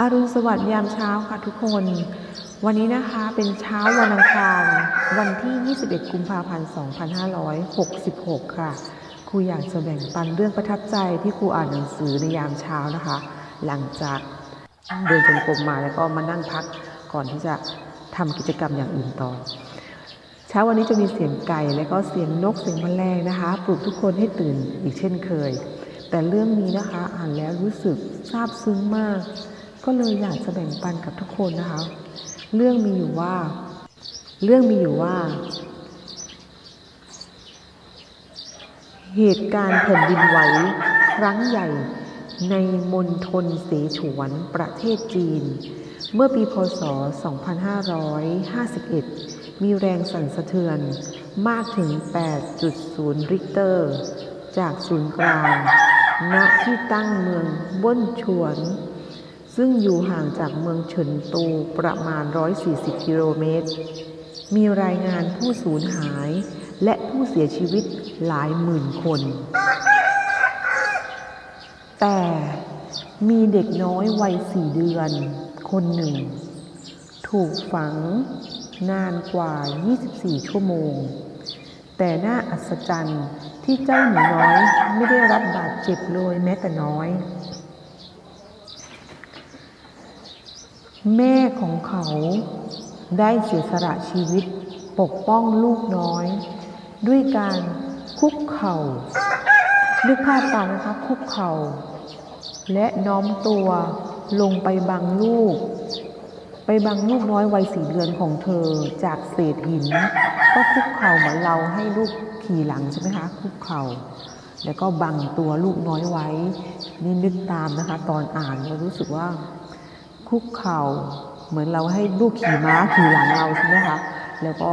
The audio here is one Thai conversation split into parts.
อรุณสวัสดิ์ยามเช้าค่ะทุกคน วันนี้นะคะเป็นเช้าวันอังคารวันที่ 21 กุมภาพันธ์ 2566 ค่ะ ครูอยากจะแบ่งปันเรื่องประทับใจที่ครูอ่านหนังสือในยามเช้านะคะ หลังจากเดินจงกรมมาแล้วก็มานั่งพักก่อนที่จะทำกิจกรรมอย่างอื่นต่อ เช้าวันนี้จะมีเสียงไก่และก็เสียงนกเสียงแมลงนะคะ ปลุกทุกคนให้ตื่นอีกเช่นเคย แต่เรื่องนี้นะคะอ่านแล้วรู้สึกซาบซึ้งมาก ก็เลยอยากจะแบ่งปันกับทุกคนนะคะ เรื่องมีอยู่ว่า เรื่องมีอยู่ว่า เหตุการณ์แผ่นดินไหวครั้งใหญ่ในมณฑลเสฉวนประเทศจีน เมื่อปีพศ 2551 มีแรงสั่นสะเทือนมากถึง 8.0 ริกเตอร์ จากศูนย์กลาง ณที่ตั้งเมืองบ้นชวน ซึ่งอยู่ห่างจากเมืองเฉินตูประมาณ 140 กิโลเมตร มีรายงานผู้สูญหายและผู้เสียชีวิตหลายหมื่นคน แต่มีเด็กน้อยวัยสี่เดือน คนหนึ่ง ถูกฝังนานกว่า 24 ชั่วโมง แต่น่าอัศจรรย์ที่เจ้าหนูน้อยไม่ได้รับบาดเจ็บเลยแม้แต่น้อย แม่ของเขาได้เสียสละชีวิตปกป้องลูกน้อย ด้วยการคุกเข่านึกภาพตามนะคะคุกเข่าและน้อมตัวลงไปบังลูก ไปบังลูกน้อยวัยสี่เดือนของเธอจากเศษหิน ก็คุกเข่าเหมือนเราให้ลูกขี่หลังใช่ไหมคะคุกเข่าแล้วก็บังตัวลูกน้อยไว้ นี่นึกตามนะคะ ตอนอ่านเรารู้สึกว่า คุกเข่า เหมือนเราให้ลูกขี่ม้าขี่หลังเราใช่ไหมคะแล้วก็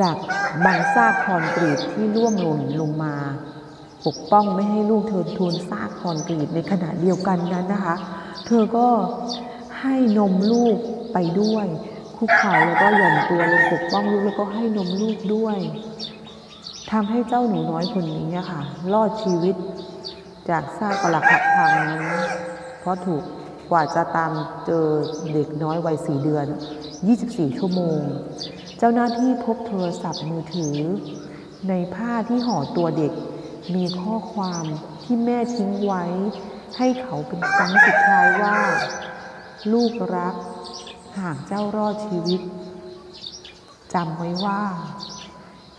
จากบังซากคอนกรีตที่ร่วงหล่นลงมา ปกป้องไม่ให้ลูกเธอทวนซากคอนกรีตในขณะเดียวกันนั้นนะคะ เธอก็ให้นมลูกไปด้วย คุกเข่าแล้วก็หย่อนตัวลงปกป้องลูกแล้วก็ให้นมลูกด้วยทำให้เจ้าหนูน้อยคนนี้อะค่ะ รอดชีวิตจากซากปรักหักพังนั้นเพราะถูก กว่าจะตามเจอเด็กน้อยวัยสี่เดือน 24 ชั่วโมง เจ้าหน้าที่พบโทรศัพท์มือถือ ในผ้าที่ห่อตัวเด็ก มีข้อความที่แม่ทิ้งไว้ ให้เขาเป็นครั้งสุดท้ายว่า ลูกรัก หากเจ้ารอดชีวิตจำไว้ว่า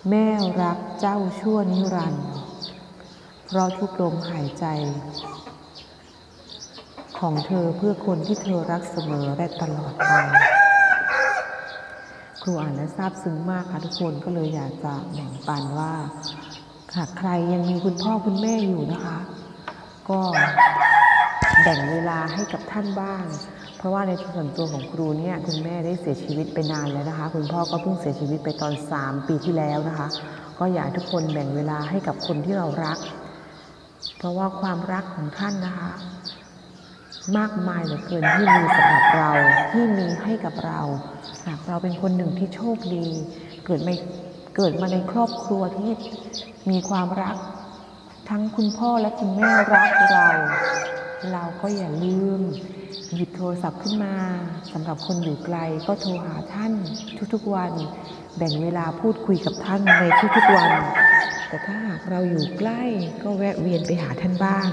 แม่รักเจ้าชั่วนิรันดร์เพราะทุกลมหายใจ ของเธอเพื่อคนที่เธอรักเสมอและตลอดไปครูอ่านและทราบซึ้งมากค่ะทุกคนก็เลยอยากจะแบ่งปันว่าหากใครยังมีคุณพ่อคุณแม่อยู่นะคะ ก็แบ่งเวลาให้กับท่านบ้าง เพราะว่าในส่วนตัวของครูเนี่ยคุณแม่ได้เสียชีวิตไปนานแล้วนะคะ คุณพ่อก็เพิ่งเสียชีวิตไปตอน 3 ปีที่แล้วนะคะ ก็อยากทุกคนแบ่งเวลาให้กับคนที่เรารัก เพราะว่าความรักของท่านนะคะ มากมายเหลือเกินที่มีสำหรับเราที่มีให้กับเราหากเราเป็นคนหนึ่งที่โชคดี เกิดไม่เกิดมาในครอบครัวที่มีความรัก ทั้งคุณพ่อและคุณแม่รักเรา เราก็อย่าลืม หยิบโทรศัพท์ขึ้นมาสำหรับคนอยู่ไกลก็โทรหาท่านทุกๆวัน แบ่งเวลาพูดคุยกับท่านในทุกๆวัน แต่ถ้าหากเราอยู่ใกล้ก็แวะเวียนไปหาท่านบ้าง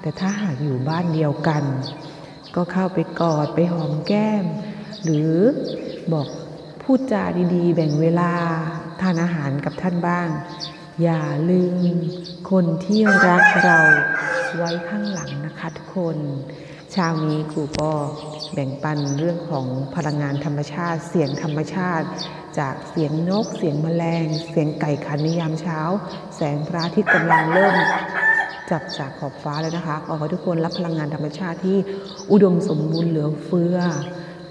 แต่ถ้าหากอยู่บ้านเดียวกัน ก็เข้าไปกอดไปหอมแก้ม หรือบอกพูดจาดีๆ แบ่งเวลาทานอาหารกับท่านบ้าง อย่าลืมคนที่รักเราไว้ข้างหลังนะคะทุกคน เช้านี้ครูก็แบ่งปันเรื่องของพลังงานธรรมชาติ เสียงธรรมชาติ จากเสียงนก เสียงแมลง เสียงไก่ขันในยามเช้า แสงพระอาทิตย์กำลังเริ่มจับจากขอบฟ้าเลยนะคะขอให้ทุกคนรับพลังงานธรรมชาติที่อุดมสมบูรณ์เหลือเฟือ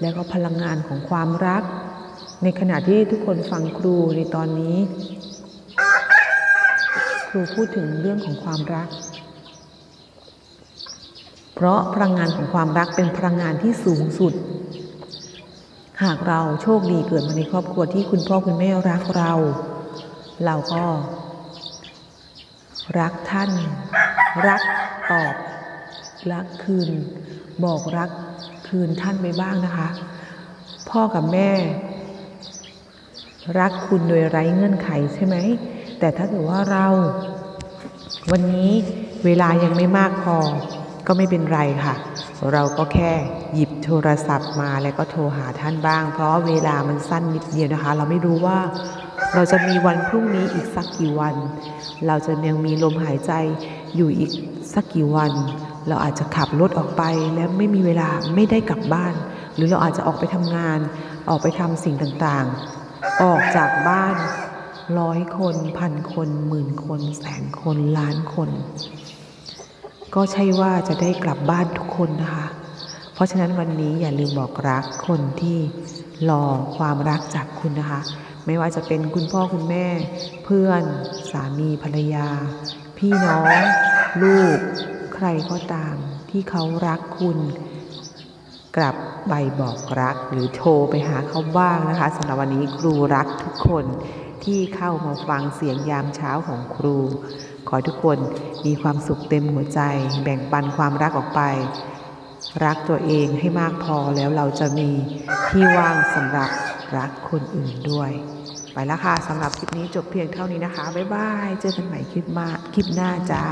แล้วก็พลังงานของความรัก ในขณะที่ทุกคนฟังครูในตอนนี้ ครูพูดถึงเรื่องของความรัก เพราะพลังงานของความรักเป็นพลังงานที่สูงสุด หากเราโชคดีเกิดมาในครอบครัวที่คุณพ่อคุณแม่รักเรา เราก็ รักท่าน รักตอบ รักคืน บอกรักคืนท่านไปบ้างนะคะ พ่อกับแม่ รักคุณโดยไร้เงื่อนไขใช่ไหม แต่ถ้าเกิดว่าเรา วันนี้เวลายังไม่มากพอ ก็ไม่เป็นไรค่ะ เราก็แค่หยิบโทรศัพท์มาแล้วก็โทรหาท่านบ้าง เพราะเวลามันสั้นนิดเดียวนะคะ เราไม่รู้ว่าเราจะมีวันพรุ่งนี้อีกสักกี่วัน เราจะยังมีลมหายใจอยู่อีกสักกี่วัน เราอาจจะขับรถออกไปแล้วไม่มีเวลาไม่ได้กลับบ้าน หรือเราอาจจะออกไปทำงาน ออกไปทำสิ่งต่างๆ ออกจากบ้านร้อยคนพันคนหมื่นคน แสนคนล้านคน ก็ใช่ว่าจะได้กลับบ้านทุกคนนะคะ เพราะฉะนั้นวันนี้อย่าลืมบอกรักคนที่รอความรักจากคุณนะคะ ไม่ว่าจะเป็นคุณพ่อคุณแม่ เพื่อนสามีภรรยา พี่น้อง ลูก ใครก็ตามที่เขารักคุณ กลับไปบอกรักหรือโทรไปหาเขาบ้างนะคะสำหรับวันนี้ครูรักทุกคน ที่เข้ามาฟังเสียงยามเช้าของครู ขอให้ทุกคนมีความสุขเต็มหัวใจ แบ่งปันความรักออกไป รักตัวเองให้มากพอแล้วเราจะมีที่ว่างสำหรับรักคนอื่นด้วย ไปแล้วค่ะสำหรับคลิปนี้จบเพียงเท่านี้นะคะ บ๊ายบาย เจอกันใหม่คลิปมาคลิปหน้าจ้า